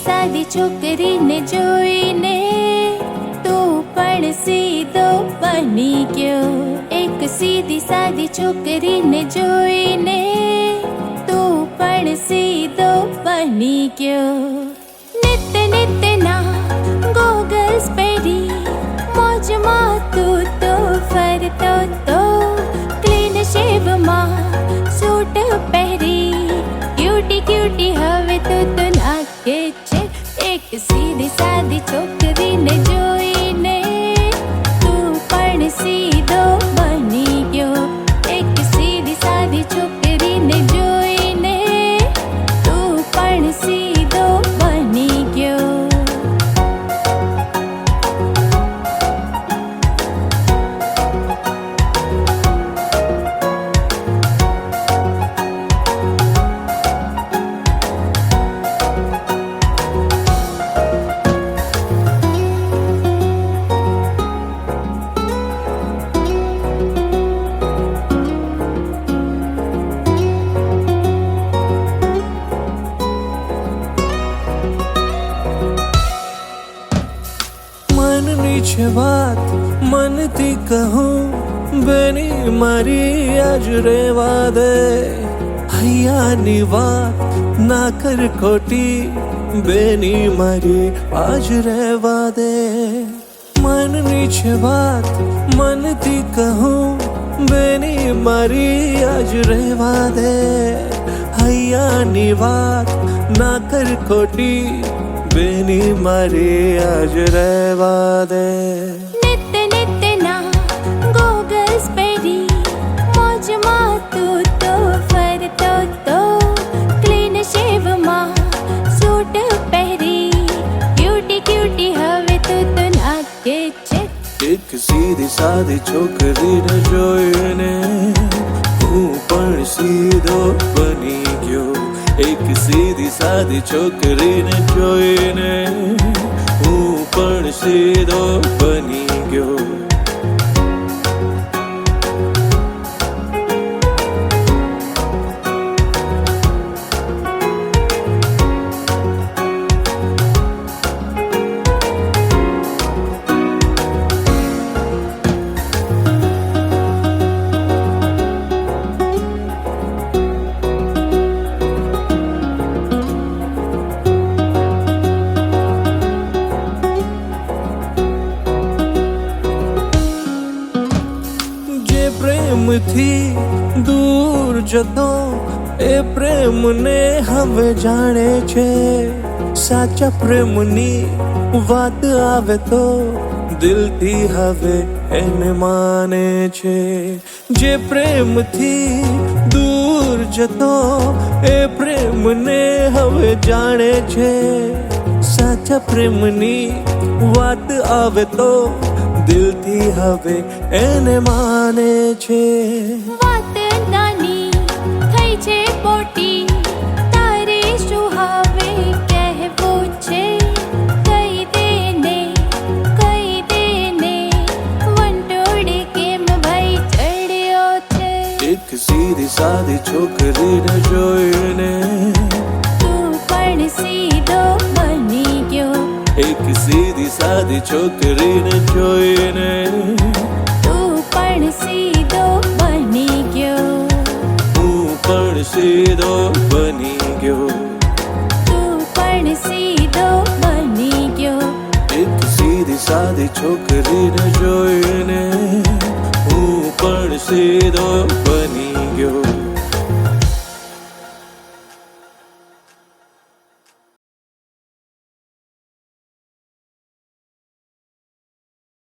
સાદી છોકરીને જોઈને તું પણ સીધો બની ગયો એક સીધી સાદી છોકરીને જોઈને તું પણ સીધો બની ગયો નિત્ય નિત્યના ગોગલ્સ પહેરી મોજમાં તું તો ફરતો તો ક્લીન શેવમાં સૂટ પહેરી ક્યુટી ક્યુટી હવે મનની છે વાત મનથી કહું બેની મારી આજ રેવા દે હૈયાની વાત ના કર ખોટી બેની મારી આજ રેવા દે મનની છે વાત મનથી કહું બેની મારી આજ રેવા દે હૈયાની વાત ના કર ખોટી બેની મારી આજ રહેવા દે નિત્ય નિત્યના ગોગલ્સ પહેરી મોજમાં તું તો ફરતો તો ક્લીન શેવમાં સૂટ પહેરી ક્યુટી ક્યુટી હવે તો તો લાગે છે એક સીધી સાદી છોકરીને જોઈને હું પણ સીધો બની ગયો એક સીધી સાદી છોકરીને જોઈને હું પણ સીધો બની પ્રેમથી દૂર જતો, એ પ્રેમને હવે જાણે છે. સાચા પ્રેમની વાત આવે તો દિલથી હવે એને માને છે. જે પ્રેમથી દૂર જતો, એ પ્રેમને હવે જાણે છે. સાચા પ્રેમની વાત આવે તો દિલથી હવે એને માને છે. વાત નાની થઈ છે મોટી તારે શું હવે કહેવું છે? કહી દેને કહી દેને વંટોળે કેમ ભાઈ ચડ્યો છે? એક સીધી સાદી છોકરીને જોઈને તું પણ સીધો સાદી છોકરીને જોઈને. તું પણ સીધો બની ગયો. હું પણ સીધો બની ગયો. તું પણ સીધો બની ગયો. એક સીધી સાદી છોકરીને જોઈને હું પણ સીધો બની